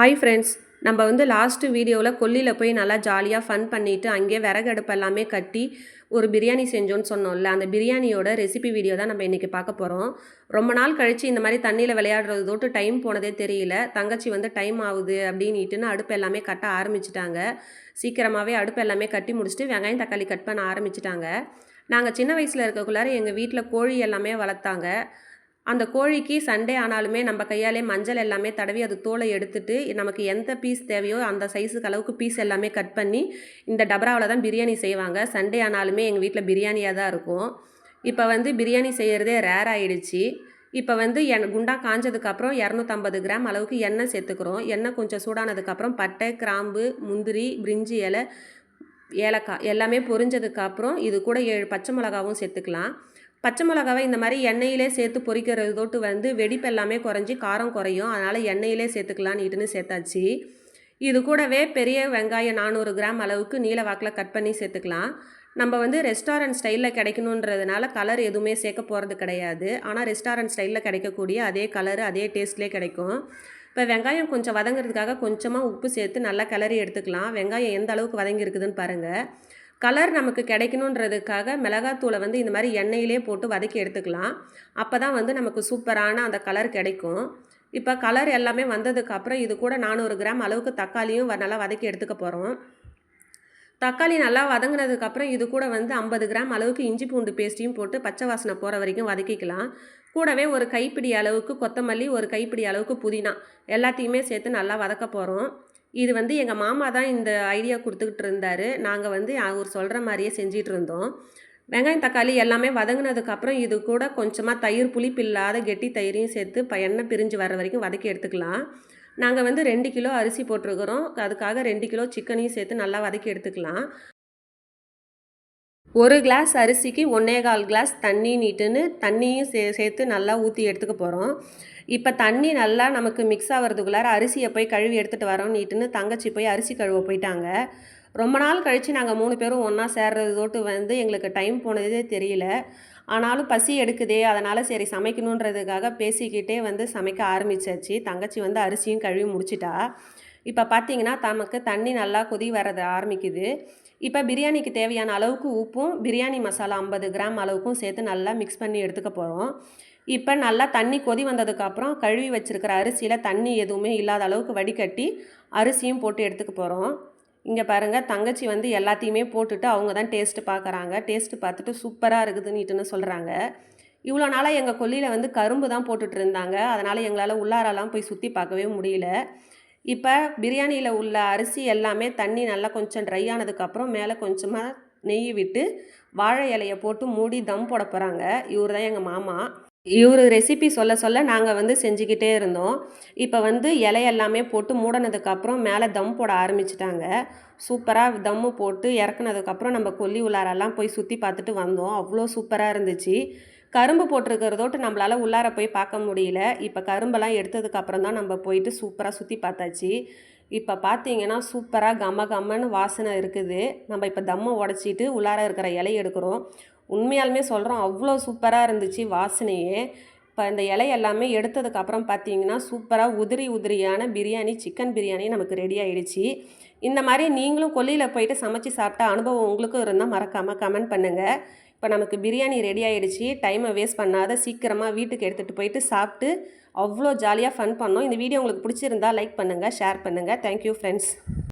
Hi friends நம்ம வந்து last வீடியோவில் கொல்லியில் போய் நல்லா ஜாலியாக ஃபன் பண்ணிவிட்டு அங்கேயே விறகு அடுப்பு எல்லாமே கட்டி ஒரு பிரியாணி செஞ்சோன்னு சொன்னோம்ல அந்த பிரியாணியோட ரெசிபி வீடியோ தான் நம்ம இன்றைக்கி பார்க்க போகிறோம் ரொம்ப நாள் கழித்து இந்த மாதிரி தண்ணியில் விளையாடுறது தொட்டு டைம் போனதே தெரியல. தங்கச்சி வந்து டைம் ஆகுது அப்படின்னுட்டுன்னு அடுப்பு எல்லாமே கட்ட ஆரம்பிச்சிட்டாங்க. சீக்கிரமாகவே அடுப்பு எல்லாமே கட்டி முடிச்சுட்டு வெங்காயம் தக்காளி கட் பண்ண ஆரம்பிச்சிட்டாங்க. நாங்கள் சின்ன வயசில் இருக்கக்குள்ளார எங்கள் வீட்டில் கோழி எல்லாமே வளர்த்தாங்க. அந்த கோழிக்கு சண்டே ஆனாலுமே நம்ம கையாலே மஞ்சள் எல்லாமே தடவி அது தோலை எடுத்துட்டு நமக்கு எந்த பீஸ் தேவையோ அந்த சைஸுக்கு அளவுக்கு பீஸ் எல்லாமே கட் பண்ணி இந்த டபராவில் தான் பிரியாணி செய்வாங்க. சண்டே ஆனாலுமே எங்கள் வீட்டில் பிரியாணியாக தான் இருக்கும். இப்போ வந்து பிரியாணி செய்கிறதே ரேர் ஆகிடுச்சு இப்போ வந்து என் குண்டா காஞ்சதுக்கப்புறம் இரநூத்தம்பது கிராம் அளவுக்கு எண்ணெய் சேர்த்துக்கிறோம். எண்ணெய் கொஞ்சம் சூடானதுக்கப்புறம் பட்டை கிராம்பு முந்திரி பிரிஞ்சி இலை ஏலக்காய் எல்லாமே பொரிஞ்சதுக்கப்புறம் இது கூட ஏழு பச்சை மிளகாவும் சேர்த்துக்கலாம். பச்சை மிளகாவை இந்த மாதிரி எண்ணெயிலே சேர்த்து பொரிக்கிறது தொட்டு வந்து வெடிப்பு எல்லாமே குறைஞ்சி காரம் குறையும். அதனால் எண்ணெயிலே சேர்த்துக்கலான்னு இட்டுன்னு சேர்த்தாச்சு. இது கூடவே பெரிய வெங்காயம் நானூறு கிராம் அளவுக்கு நீல வாக்கில் கட் பண்ணி சேர்த்துக்கலாம். நம்ம வந்து ரெஸ்டாரண்ட் ஸ்டைலில் கிடைக்கணுன்றதுனால கலர் எதுவுமே சேர்க்க போகிறது கிடையாது. ஆனால் ரெஸ்டாரண்ட் ஸ்டைலில் கிடைக்கக்கூடிய அதே கலரு அதே டேஸ்ட்லேயே கிடைக்கும். இப்போ வெங்காயம் கொஞ்சம் வதங்குறதுக்காக கொஞ்சமாக உப்பு சேர்த்து நல்லா கிளறி எடுத்துக்கலாம். வெங்காயம் எந்த அளவுக்கு வதங்கியிருக்குதுன்னு பாருங்கள் கலர் நமக்கு கிடைக்கணுன்றதுக்காக மிளகாத்தூளை வந்து இந்த மாதிரி எண்ணெயிலே போட்டு வதக்கி எடுத்துக்கலாம். அப்போ தான் வந்து நமக்கு சூப்பரான அந்த கலர் கிடைக்கும். இப்போ கலர் எல்லாமே வந்ததுக்கப்புறம் இது கூட நானூறு கிராம் அளவுக்கு தக்காளியும் நல்லா வதக்கி எடுத்துக்க போகிறோம். தக்காளி நல்லா வதங்கினதுக்கப்புறம் இது கூட வந்து ஐம்பது கிராம் அளவுக்கு இஞ்சி பூண்டு பேஸ்ட்டையும் போட்டு பச்சை வாசனை போகிற வரைக்கும் வதக்கிக்கலாம். கூடவே ஒரு கைப்பிடி அளவுக்கு கொத்தமல்லி ஒரு கைப்பிடி அளவுக்கு புதினா எல்லாத்தையுமே சேர்த்து நல்லா வதக்க போகிறோம் இது வந்து எங்கள் மாமா தான் இந்த ஐடியா கொடுத்துக்கிட்டு இருந்தார். நாங்கள் வந்து அவர் சொல்கிற மாதிரியே செஞ்சிகிட்டு இருந்தோம். வெங்காயம் தக்காளி எல்லாமே வதங்கினதுக்கப்புறம் இது கூட கொஞ்சமாக தயிர் புளிப்பு இல்லாத கெட்டி தயிரையும் சேர்த்து ப எண்ணெய் பிரிஞ்சு வர வரைக்கும் வதக்கி எடுத்துக்கலாம். நாங்கள் வந்து ரெண்டு கிலோ அரிசி போட்டிருக்கிறோம். அதுக்காக ரெண்டு கிலோ சிக்கனையும் சேர்த்து நல்லா வதக்கி எடுத்துக்கலாம். ஒரு கிளாஸ் அரிசிக்கு ஒன்றே கால் கிளாஸ் தண்ணி நீட்டுன்னு தண்ணியும் சே சேர்த்து நல்லா ஊற்றி எடுத்துக்க போகிறோம் இப்போ தண்ணி நல்லா நமக்கு மிக்ஸ் ஆகிறதுக்குள்ளார அரிசியை போய் கழுவி எடுத்துகிட்டு வரோம் நீட்டுன்னு தங்கச்சி போய் அரிசி கழுவ போயிட்டாங்க. ரொம்ப நாள் கழித்து நாங்கள் மூணு பேரும் ஒன்றா சேர்றதோட்டு வந்து எங்களுக்கு டைம் போனதே தெரியல. ஆனாலும் பசி எடுக்குதே அதனால் சரி சமைக்கணுன்றதுக்காக பேசிக்கிட்டே வந்து சமைக்க ஆரம்பிச்சாச்சு. தங்கச்சி வந்து அரிசியும் கழுவி முடிச்சிட்டா. இப்போ பார்த்தீங்கன்னா தமக்கு தண்ணி நல்லா கொதி வரது ஆரம்பிக்குது. இப்போ பிரியாணிக்கு தேவையான அளவுக்கு உப்பும் பிரியாணி மசாலா ஐம்பது கிராம் அளவுக்கும் சேர்த்து நல்லா மிக்ஸ் பண்ணி எடுத்துக்க போகிறோம் இப்போ நல்லா தண்ணி கொதி வந்ததுக்கப்புறம் கழுவி வச்சுருக்கிற அரிசியில் தண்ணி எதுவுமே இல்லாத அளவுக்கு வடிகட்டி அரிசியும் போட்டு எடுத்துக்க போகிறோம் இங்கே பாருங்கள் தங்கச்சி வந்து எல்லாத்தையுமே போட்டுட்டு அவங்க தான் டேஸ்ட்டு பார்க்குறாங்க டேஸ்ட்டு பார்த்துட்டு சூப்பராக இருக்குதுன்னுட்டுன்னு சொல்கிறாங்க இவ்வளோ நாளாக எங்கள் கொல்லியில் வந்து கரும்பு தான் போட்டுட்டு இருந்தாங்க. அதனால் எங்களால் உள்ளாரெல்லாம் போய் சுற்றி பார்க்கவே முடியல. இப்போ பிரியாணியில் உள்ள அரிசி எல்லாமே தண்ணி நல்லா கொஞ்சம் ட்ரை ஆனதுக்கப்புறம் மேலே கொஞ்சமாக நெய் விட்டு வாழை இலையை போட்டு மூடி தம் போட போகிறாங்க இவர் தான் எங்கள் மாமா. இவர் ரெசிபி சொல்ல சொல்ல நாங்கள் வந்து செஞ்சுக்கிட்டே இருந்தோம். இப்போ வந்து இலையெல்லாமே போட்டு மூடினதுக்கப்புறம் மேலே தம் போட ஆரம்பிச்சிட்டாங்க. சூப்பராக தம்மு போட்டு இறக்குனதுக்கப்புறம் நம்ம கொல்லி உள்ளாரெல்லாம் போய் சுற்றி பார்த்துட்டு வந்தோம். அவ்வளோ சூப்பராக இருந்துச்சு. கரும்பு போட்டிருக்கிறதோட்டு நம்மளால் உள்ளார போய் பார்க்க முடியல. இப்போ கரும்பெல்லாம் எடுத்ததுக்கப்புறம் தான் நம்ம போயிட்டு சூப்பராக சுற்றி பார்த்தாச்சு. இப்போ பார்த்தீங்கன்னா சூப்பராக கம கம்மன்னு வாசனை இருக்குது. நம்ம இப்போ தம்மை உடச்சிட்டு உள்ளார இருக்கிற இலை எடுக்கிறோம். உண்மையாலுமே சொல்கிறோம் அவ்வளோ சூப்பராக இருந்துச்சு வாசனையே. இப்போ இந்த இலை எல்லாமே எடுத்ததுக்கப்புறம் பார்த்தீங்கன்னா சூப்பராக உதிரி உதிரியான பிரியாணி சிக்கன் பிரியாணி நமக்கு ரெடி ஆகிடுச்சு இந்த மாதிரி நீங்களும் கொல்லியில் போயிட்டு சமைச்சு சாப்பிட்டா அனுபவம் உங்களுக்கும் இருந்தால் மறக்காமல் கமெண்ட் பண்ணுங்கள் இப்போ நமக்கு பிரியாணி ரெடி ஆகிடுச்சு டைமை வேஸ்ட் பண்ணாத சீக்கிரமாக வீட்டுக்கு எடுத்துகிட்டு போயிட்டு சாப்பிட்டு அவ்வளோ ஜாலியாக ஃபன் பண்ணோம். இந்த வீடியோ உங்களுக்கு பிடிச்சிருந்தா லைக் பண்ணுங்கள் ஷேர் பண்ணுங்கள் தேங்க்யூ ஃப்ரெண்ட்ஸ்